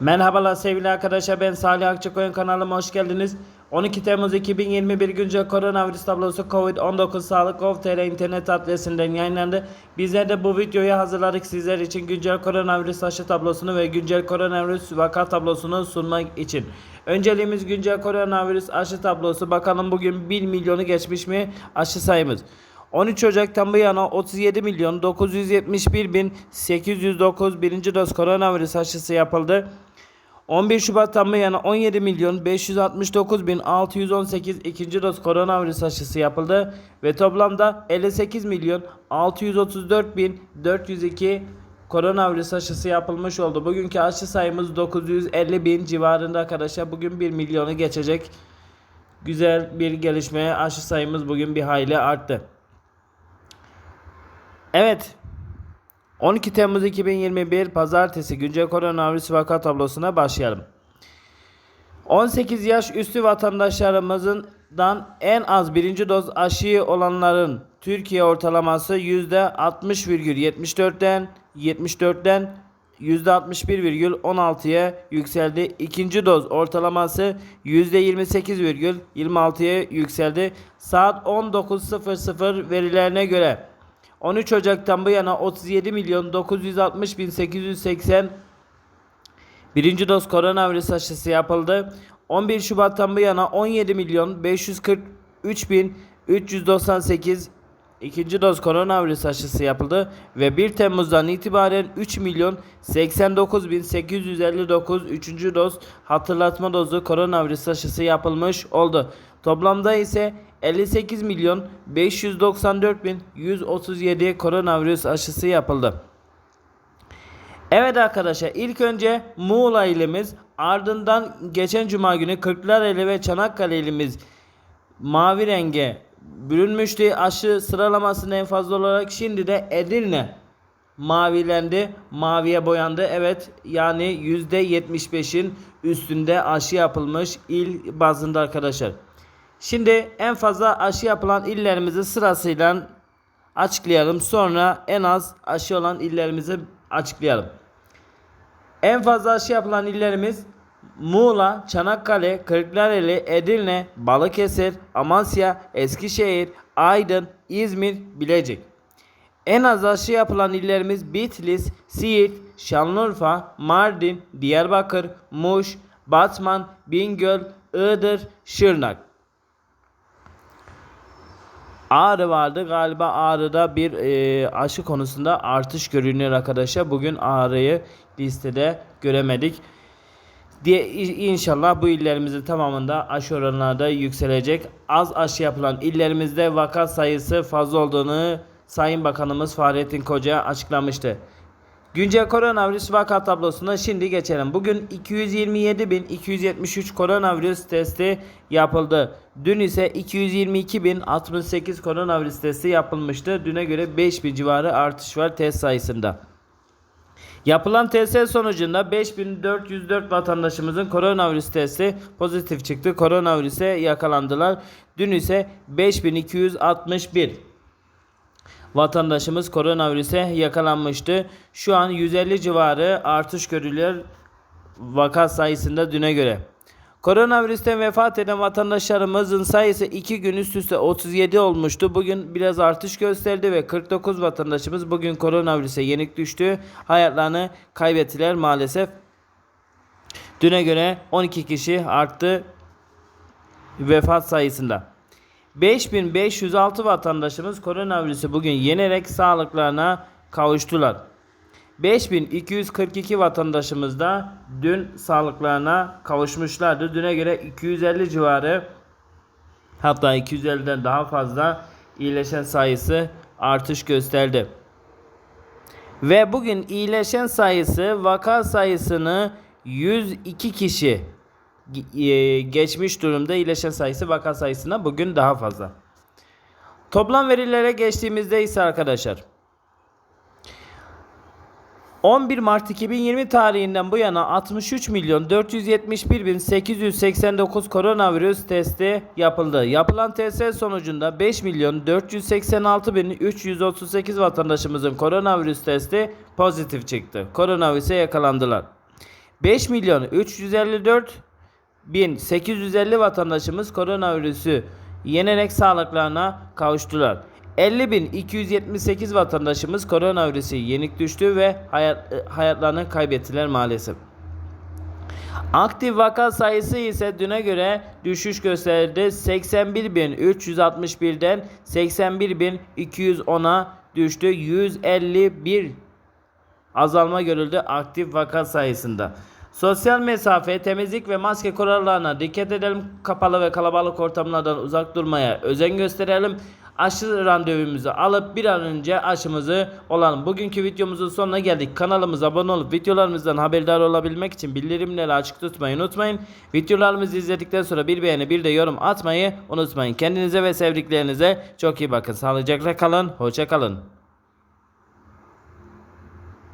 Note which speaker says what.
Speaker 1: Merhabalar sevgili arkadaşlar ben Salih Akçakoyun kanalıma hoş geldiniz. 12 Temmuz 2021 güncel koronavirüs tablosu COVID-19 Sağlık Gov.tr internet adresinden yayınlandı. Bizler de bu videoyu hazırladık sizler için güncel koronavirüs aşı tablosunu ve güncel koronavirüs vaka tablosunu sunmak için. Önceliğimiz güncel koronavirüs aşı tablosu. Bakalım bugün 1 milyonu geçmiş mi aşı sayımız. 13 Ocak'tan bu yana 37 milyon 971 bin 809 birinci doz koronavirüs aşısı yapıldı. 11 Şubat'tan bu yana 17 milyon 569 bin 618 ikinci doz koronavirüs aşısı yapıldı ve toplamda 58 milyon 634 bin 402 koronavirüs aşısı yapılmış oldu. Bugünkü aşı sayımız 950 bin civarında arkadaşlar. Bugün 1 milyonu geçecek. Güzel bir gelişme. Aşı sayımız bugün bir hayli arttı. Evet. 12 Temmuz 2021 Pazartesi güncel koronavirüs vaka tablosuna başlayalım. 18 yaş üstü vatandaşlarımızdan en az birinci doz aşı olanların Türkiye ortalaması %60,74'ten 74'ten %61,16'ya yükseldi. İkinci doz ortalaması %28,26'ya yükseldi. Saat 19.00 verilerine göre 13 Ocak'tan bu yana 37 milyon 960 bin 880 birinci doz koronavirüs aşısı yapıldı. 11 Şubat'tan bu yana 17 milyon 543 bin 398 ikinci doz koronavirüs aşısı yapıldı ve 1 Temmuz'dan itibaren 3 milyon 89 bin 859 üçüncü doz hatırlatma dozu koronavirüs aşısı yapılmış oldu. Toplamda ise 58 milyon 594 bin 137 koronavirüs aşısı yapıldı. Evet arkadaşlar ilk önce Muğla ilimiz ardından geçen cuma günü Kırklareli ve Çanakkale ilimiz mavi renge bürünmüştü. Aşı sıralamasının en fazla olarak şimdi de Edirne mavilendi. Maviye boyandı. Evet yani %75'in üstünde aşı yapılmış il bazında arkadaşlar. Şimdi en fazla aşı yapılan illerimizi sırasıyla açıklayalım. Sonra en az aşı olan illerimizi açıklayalım. En fazla aşı yapılan illerimiz Muğla, Çanakkale, Kırklareli, Edirne, Balıkesir, Amasya, Eskişehir, Aydın, İzmir, Bilecik. En az aşı yapılan illerimiz Bitlis, Siirt, Şanlıurfa, Mardin, Diyarbakır, Muş, Batman, Bingöl, Iğdır, Şırnak. Ağrı vardı. Galiba Ağrı'da bir e, aşı konusunda artış görünüyor arkadaşlar. Bugün Ağrı'yı listede göremedik. Diye inşallah bu illerimizin tamamında aşı oranları da yükselecek. Az aşı yapılan illerimizde vaka sayısı fazla olduğunu Sayın Bakanımız Fahrettin Koca açıklamıştı. Güncel koronavirüs vaka tablosuna şimdi geçelim. Bugün 227.273 koronavirüs testi yapıldı. Dün ise 222.068 koronavirüs testi yapılmıştı. Düne göre 5000 civarı artış var test sayısında. Yapılan test sonucunda 5404 vatandaşımızın koronavirüs testi pozitif çıktı. Koronavirüse yakalandılar. Dün ise 5261 vatandaşımız koronavirüse yakalanmıştı. Şu an 150 civarı artış görülüyor vaka sayısında düne göre. Koronavirüsten vefat eden vatandaşlarımızın sayısı 2 gün üst üste 37 olmuştu. Bugün biraz artış gösterdi ve 49 vatandaşımız bugün koronavirüse yenik düştü. Hayatlarını kaybettiler maalesef. Düne göre 12 kişi arttı vefat sayısında. 5506 vatandaşımız koronavirüsü bugün yenerek sağlıklarına kavuştular. 5242 vatandaşımız da dün sağlıklarına kavuşmuşlardı. Düne göre 250 civarı hatta 250'den daha fazla iyileşen sayısı artış gösterdi. Ve bugün iyileşen sayısı vaka sayısını 102 kişi geçmiş durumda iyileşen sayısı vaka sayısına bugün daha fazla. Toplam verilere geçtiğimizde ise arkadaşlar 11 Mart 2020 tarihinden bu yana 63 milyon 471 bin 889 koronavirüs testi yapıldı. Yapılan test sonucunda 5 milyon 486 bin 338 vatandaşımızın koronavirüs testi pozitif çıktı. Koronavirüse yakalandılar. 5 milyon 354 1850 vatandaşımız koronavirüsü yenerek sağlıklarına kavuştular. 50.278 vatandaşımız koronavirüsü yenik düştü ve hayat, e, hayatlarını kaybettiler maalesef. Aktif vaka sayısı ise düne göre düşüş gösterdi. 81.361'den 81.210'a düştü. 151 azalma görüldü aktif vaka sayısında. Sosyal mesafe, temizlik ve maske kurallarına dikkat edelim. Kapalı ve kalabalık ortamlardan uzak durmaya özen gösterelim. Aşı randevumuzu alıp bir an önce aşımızı olalım. Bugünkü videomuzun sonuna geldik. Kanalımıza abone olup videolarımızdan haberdar olabilmek için bildirimleri açık tutmayı unutmayın. Videolarımızı izledikten sonra bir beğeni bir de yorum atmayı unutmayın. Kendinize ve sevdiklerinize çok iyi bakın. Sağlıcakla kalın. Hoşça kalın.